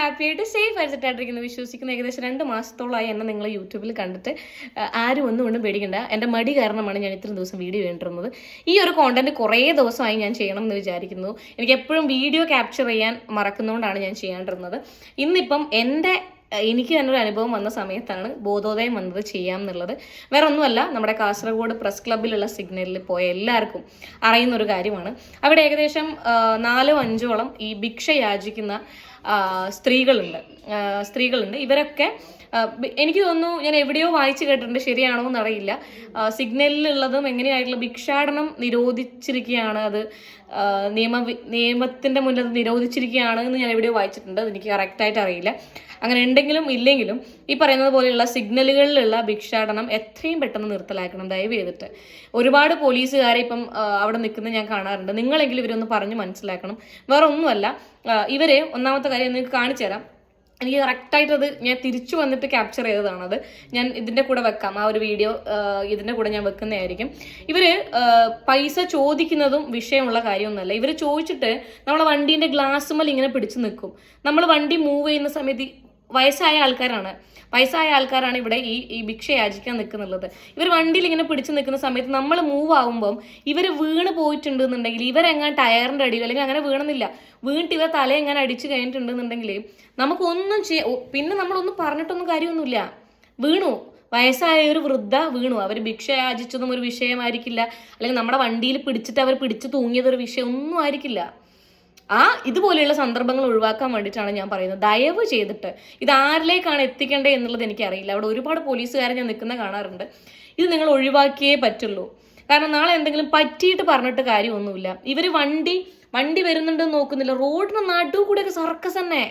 Happy ആയിട്ട് safe ആയിട്ടിരിക്കുന്നു വിശ്വസിക്കുന്ന ഏകദേശം രണ്ട് മാസത്തോളമായി എന്നെ നിങ്ങൾ യൂട്യൂബിൽ കണ്ടിട്ട് ആരും ഒന്നും കൊണ്ടും പേടിക്കണ്ട. എന്റെ മടി കാരണമാണ് ഞാൻ ഇത്രയും ദിവസം വീഡിയോ കണ്ടിരുന്നത്. ഈ ഒരു കോണ്ടന്റ് കുറേ ദിവസമായി ഞാൻ ചെയ്യണം എന്ന് വിചാരിക്കുന്നു. എനിക്ക് എപ്പോഴും വീഡിയോ ക്യാപ്ചർ ചെയ്യാൻ മറക്കുന്നതുകൊണ്ടാണ് ഞാൻ ചെയ്യാണ്ടിരുന്നത്. ഇന്നിപ്പം എന്റെ എനിക്ക് തന്നെ ഒരു അനുഭവം വന്ന സമയത്താണ് ബോധോദയം വന്നത് ചെയ്യാം എന്നുള്ളത് വേറെ ഒന്നുമല്ല നമ്മുടെ കാസർഗോഡ് പ്രസ് ക്ലബ്ബിലുള്ള സിഗ്നലിൽ പോയ എല്ലാവർക്കും അറിയുന്ന ഒരു കാര്യമാണ്. അവിടെ ഏകദേശം നാലോ അഞ്ചോളം ഈ ഭിക്ഷ യാചിക്കുന്ന സ്ത്രീകളുണ്ട്. സ്ത്രീകളുണ്ട്. ഇവരൊക്കെ എനിക്ക് തോന്നുന്നു ഞാൻ എവിടെയോ വായിച്ചു കേട്ടിട്ടുണ്ട്. ശരിയാണോ എന്നറിയില്ല. സിഗ്നലിലുള്ളതും എങ്ങനെയായിട്ടുള്ള ഭിക്ഷാടനം നിരോധിച്ചിരിക്കുകയാണ്. അത് നിയമ നിയമത്തിന്റെ മുന്നിൽ അത് നിരോധിച്ചിരിക്കുകയാണ് എന്ന് ഞാൻ എവിടെയോ വായിച്ചിട്ടുണ്ട്. അതെനിക്ക് കറക്റ്റായിട്ട് അറിയില്ല. അങ്ങനെ ഉണ്ടെങ്കിലും ഇല്ലെങ്കിലും ഈ പറയുന്നത് പോലെയുള്ള സിഗ്നലുകളിലുള്ള ഭിക്ഷാടനം എത്രയും പെട്ടെന്ന് നിർത്തലാക്കണം. ദയവ് ചെയ്തിട്ട്. ഒരുപാട് പോലീസുകാരെ ഇപ്പം അവിടെ നിൽക്കുന്നത് ഞാൻ കാണാറുണ്ട്. നിങ്ങളെങ്കിലും ഇവരൊന്ന് പറഞ്ഞ് മനസ്സിലാക്കണം. വേറെ ഒന്നുമല്ല ഇവരെ ഒന്നാമത്തെ കാര്യം നിങ്ങൾക്ക് കാണിച്ചു തരാം. എനിക്ക് കറക്റ്റായിട്ട് അത് ഞാൻ തിരിച്ചു വന്നിട്ട് ക്യാപ്ചർ ചെയ്തതാണത് ഞാൻ ഇതിന്റെ കൂടെ വെക്കാം. ആ ഒരു വീഡിയോ ഇതിന്റെ കൂടെ ഞാൻ വെക്കുന്നതായിരിക്കും. ഇവർ പൈസ ചോദിക്കുന്നതും വിഷയമുള്ള കാര്യമൊന്നുമല്ല. ഇവർ ചോദിച്ചിട്ട് നമ്മളെ വണ്ടീന്റെ ഗ്ലാസ്സുമൽ ഇങ്ങനെ പിടിച്ചു നിൽക്കും. നമ്മൾ വണ്ടി മൂവ് ചെയ്യുന്ന സമയത്ത് വയസ്സായ ആൾക്കാരാണ്. വയസ്സായ ആൾക്കാരാണ് ഇവിടെ ഈ ഈ ഭിക്ഷ യാചിക്കാൻ നിൽക്കുന്നുള്ളത്. ഇവർ വണ്ടിയിൽ ഇങ്ങനെ പിടിച്ചു നിൽക്കുന്ന സമയത്ത് നമ്മൾ മൂവ് ആകുമ്പം ഇവർ വീണ് പോയിട്ടുണ്ട് എന്നുണ്ടെങ്കിൽ ഇവരെങ്ങാൻ ടയറിന്റെ അടിയിൽ അല്ലെങ്കിൽ അങ്ങനെ വീണെന്നില്ല. വീണിട്ട് ഇവർ തല എങ്ങനെ അടിച്ചു കഴിഞ്ഞിട്ടുണ്ടെന്നുണ്ടെങ്കിൽ നമുക്കൊന്നും ചെയ്യാ പിന്നെ നമ്മളൊന്നും പറഞ്ഞിട്ടൊന്നും കാര്യമൊന്നുമില്ല. വീണു. വയസ്സായ ഒരു വൃദ്ധ വീണു. അവർ ഭിക്ഷ യാചിച്ചതും ഒരു വിഷയമായിരിക്കില്ല. അല്ലെങ്കിൽ നമ്മുടെ വണ്ടിയിൽ പിടിച്ചിട്ട് അവർ പിടിച്ചു തൂങ്ങിയതൊരു വിഷയം ഒന്നും ആയിരിക്കില്ല. ആ ഇതുപോലെയുള്ള സന്ദർഭങ്ങൾ ഒഴിവാക്കാൻ വേണ്ടിയിട്ടാണ് ഞാൻ പറയുന്നത്. ദയവ് ചെയ്തിട്ട് ഇത് ആരിലേക്കാണ് എത്തിക്കേണ്ടത് എന്നുള്ളത് എനിക്കറിയില്ല. അവിടെ ഒരുപാട് പോലീസുകാരെ ഞാൻ നിൽക്കുന്ന കാണാറുണ്ട്. ഇത് നിങ്ങൾ ഒഴിവാക്കിയേ പറ്റുള്ളൂ. കാരണം നാളെ എന്തെങ്കിലും പറ്റിയിട്ട് പറഞ്ഞിട്ട് കാര്യമൊന്നുമില്ല. ഇവർ വണ്ടി വണ്ടി വരുന്നുണ്ടെന്ന് നോക്കുന്നില്ല. റോഡിന് നടു കൂടെയൊക്കെ സർക്കസ് തന്നെ.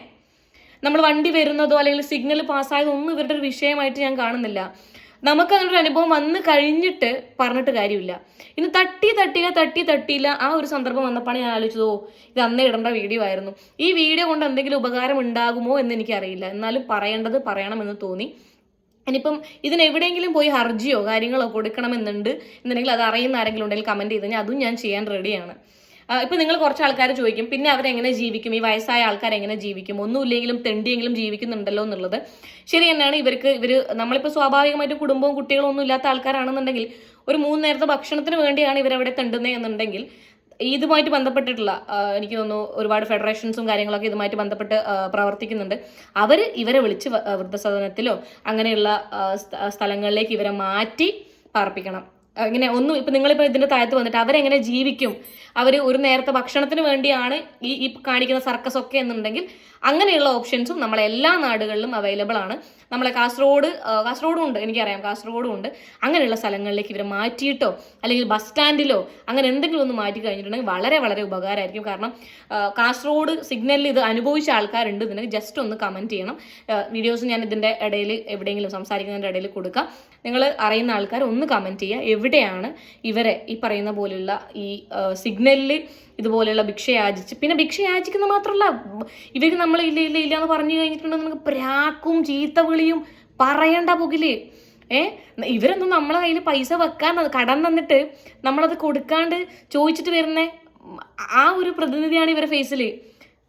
നമ്മൾ വണ്ടി വരുന്നതോ അല്ലെങ്കിൽ സിഗ്നൽ പാസ്സായതോ ഒന്നും ഇവരുടെ ഒരു വിഷയമായിട്ട് ഞാൻ കാണുന്നില്ല. നമുക്ക് അങ്ങനെ ഒരു അനുഭവം വന്ന് കഴിഞ്ഞിട്ട് പറഞ്ഞിട്ട് കാര്യമില്ല. ഇന്ന് തട്ടി തട്ടിയില്ല തട്ടി തട്ടിയില്ല ആ ഒരു സന്ദർഭം വന്നപ്പോഴാണ് ഞാൻ ആലോചിച്ചത് ഓ ഇത് അന്നേ ഇടേണ്ട വീഡിയോ ആയിരുന്നു. ഈ വീഡിയോ കൊണ്ട് എന്തെങ്കിലും ഉപകാരം ഉണ്ടാകുമോ എന്ന് എനിക്കറിയില്ല. എന്നാലും പറയേണ്ടത് പറയണമെന്ന് തോന്നി. ഇനിയിപ്പം ഇതിനെവിടെയെങ്കിലും പോയി ഹർജിയോ കാര്യങ്ങളോ കൊടുക്കണമെന്നുണ്ട് എന്നുണ്ടെങ്കിൽ അത് അറിയുന്ന ആരെങ്കിലും ഉണ്ടെങ്കിൽ കമന്റ് ചെയ്ത് കഴിഞ്ഞാൽ അതും ഞാൻ ചെയ്യാൻ റെഡിയാണ് ഇപ്പം നിങ്ങൾ കുറച്ച് ആൾക്കാർ ചോദിക്കും പിന്നെ അവരെങ്ങനെ ജീവിക്കും? ഈ വയസ്സായ ആൾക്കാർ എങ്ങനെ ജീവിക്കും? ഒന്നുമില്ലെങ്കിലും തെണ്ടിയെങ്കിലും ജീവിക്കുന്നുണ്ടല്ലോ എന്നുള്ളത്. ശരി തന്നെയാണ്. ഇവർക്ക് ഇവർ നമ്മളിപ്പോൾ സ്വാഭാവികമായിട്ടും കുടുംബവും കുട്ടികളും ഒന്നും ഇല്ലാത്ത ആൾക്കാരാണെന്നുണ്ടെങ്കിൽ ഒരു മൂന്ന് നേരത്തെ ഭക്ഷണത്തിന് വേണ്ടിയാണ് ഇവരവിടെ തെണ്ടുന്നത് എന്നുണ്ടെങ്കിൽ ഇതുമായിട്ട് ബന്ധപ്പെട്ടിട്ടുള്ള എനിക്ക് തോന്നുന്നു ഒരുപാട് ഫെഡറേഷൻസും കാര്യങ്ങളൊക്കെ ഇതുമായിട്ട് ബന്ധപ്പെട്ട് പ്രവർത്തിക്കുന്നുണ്ട്. അവർ ഇവരെ വിളിച്ച് വൃദ്ധസദനത്തിലോ അങ്ങനെയുള്ള സ്ഥലങ്ങളിലേക്ക് ഇവരെ മാറ്റി പാർപ്പിക്കണം. ഇങ്ങനെ ഒന്നും ഇപ്പം നിങ്ങളിപ്പോൾ ഇതിന്റെ താഴത്ത് വന്നിട്ട് അവരെങ്ങനെ ജീവിക്കും? അവർ ഒരു നേരത്തെ ഭക്ഷണത്തിന് വേണ്ടിയാണ് ഈ ഈ കാണിക്കുന്ന സർക്കസ് ഒക്കെ എന്നുണ്ടെങ്കിൽ അങ്ങനെയുള്ള ഓപ്ഷൻസും നമ്മളെ എല്ലാ നാടുകളിലും അവൈലബിൾ ആണ്. നമ്മളെ കാസർഗോഡ് കാസർഗോഡും ഉണ്ട് എനിക്കറിയാം കാസർഗോഡും ഉണ്ട്. അങ്ങനെയുള്ള സ്ഥലങ്ങളിലേക്ക് ഇവരെ മാറ്റിയിട്ടോ അല്ലെങ്കിൽ ബസ് സ്റ്റാൻഡിലോ അങ്ങനെ എന്തെങ്കിലും ഒന്ന് മാറ്റി കഴിഞ്ഞിട്ടുണ്ടെങ്കിൽ വളരെ വളരെ ഉപകാരമായിരിക്കും. കാരണം കാസർഗോഡ് സിഗ്നലിൽ ഇത് അനുഭവിച്ച ആൾക്കാരുണ്ട്. ഇതിനൊക്കെ ജസ്റ്റ് ഒന്ന് കമന്റ് ചെയ്യണം. വീഡിയോസ് ഞാൻ ഇതിന്റെ ഇടയിൽ എവിടെയെങ്കിലും സംസാരിക്കുന്നതിന്റെ ഇടയിൽ കൊടുക്കാം. നിങ്ങൾ അറിയുന്ന ആൾക്കാർ ഒന്ന് കമന്റ് ചെയ്യുക. എവിടെയാണ് ഇവരെ ഈ പറയുന്ന പോലെയുള്ള ഈ സിഗ്നലിൽ ഇതുപോലെയുള്ള ഭിക്ഷ യാചിച്ച് പിന്നെ ഭിക്ഷ യാചിക്കുന്ന മാത്രമല്ല ഇവർക്ക് നമ്മൾ ഇല്ല ഇല്ല ഇല്ല എന്ന് പറഞ്ഞു കഴിഞ്ഞിട്ടുണ്ടെങ്കിൽ നമുക്ക് പ്രാക്കും ചീത്ത വിളിയും പറയണ്ട പുകിൽ. ഏ? ഇവരൊന്നും നമ്മളെ കയ്യിൽ പൈസ വെക്കാൻ കടം തന്നിട്ട് നമ്മളത് കൊടുക്കാണ്ട് ചോദിച്ചിട്ട് വരുന്ന ആ ഒരു പ്രതിനിധിയാണ് ഇവരെ ഫേസിൽ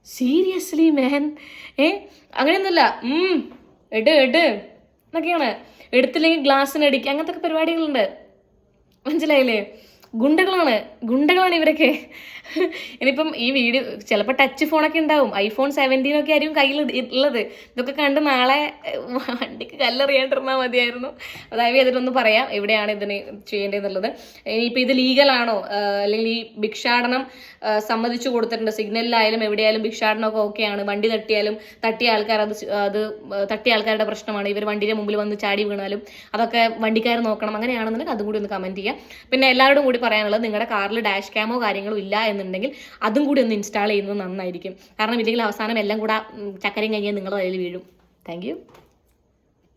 സീരിയസ്ലി മാൻ. ഏ? അങ്ങനെയൊന്നുമില്ല. ഉം, എട് എട്. എന്നൊക്കെയാണ്. എടുത്തില്ലെങ്കിൽ ഗ്ലാസ്സിന് അടിക്കുക അങ്ങനത്തെ പരിപാടികളുണ്ട്. മനസ്സിലായില്ലേ? ഗുണ്ടകളാണ്. ഗുണ്ടകളാണ് ഇവരൊക്കെ. ഇനിയിപ്പം ഈ വീഡിയോ ചിലപ്പോൾ ടച്ച് ഫോണൊക്കെ ഉണ്ടാവും. ഐഫോൺ സെവന്റീൻ ഒക്കെ ആയിരിക്കും കയ്യിൽ ഉള്ളത് ഇതൊക്കെ കണ്ട് നാളെ വണ്ടിക്ക് കല്ലെറിയാണ്ടിരുന്നാൽ മതിയായിരുന്നു. അതായത് അതിലൊന്ന് പറയാം. എവിടെയാണ് ഇതിന് ചെയ്യേണ്ടതെന്നുള്ളത്. ഇനിയിപ്പോൾ ഇത് ലീഗലാണോ? അല്ലെങ്കിൽ ഈ ഭിക്ഷാടനം സമ്മതിച്ചു കൊടുത്തിട്ടുണ്ട്. സിഗ്നലിലായാലും എവിടെയായാലും ഭിക്ഷാടനമൊക്കെ ഓക്കെയാണ്. വണ്ടി തട്ടിയാലും തട്ടിയ ആൾക്കാർ അത് അത് തട്ടിയ ആൾക്കാരുടെ പ്രശ്നമാണ്. ഇവർ വണ്ടിയുടെ മുമ്പിൽ വന്ന് ചാടി വീണാലും അതൊക്കെ വണ്ടിക്കാർ നോക്കണം. അങ്ങനെയാണെന്നുണ്ടെങ്കിൽ അതും കൂടി ഒന്ന് കമന്റ് ചെയ്യാം. പിന്നെ എല്ലാവരോടും കൂടി പറയാനുള്ളത് നിങ്ങളുടെ കാറിൽ ഡാഷ് ക്യാമോ കാര്യങ്ങളോ ഇല്ല എന്നുണ്ടെങ്കിൽ അതും കൂടി ഒന്ന് ഇൻസ്റ്റാൾ ചെയ്യുന്നത് നന്നായിരിക്കും. കാരണം ഇല്ലെങ്കിൽ അവസാനം എല്ലാം കൂടെ ചക്കരയും കഴിഞ്ഞാൽ നിങ്ങളുടെ തലയിൽ വീഴും. താങ്ക്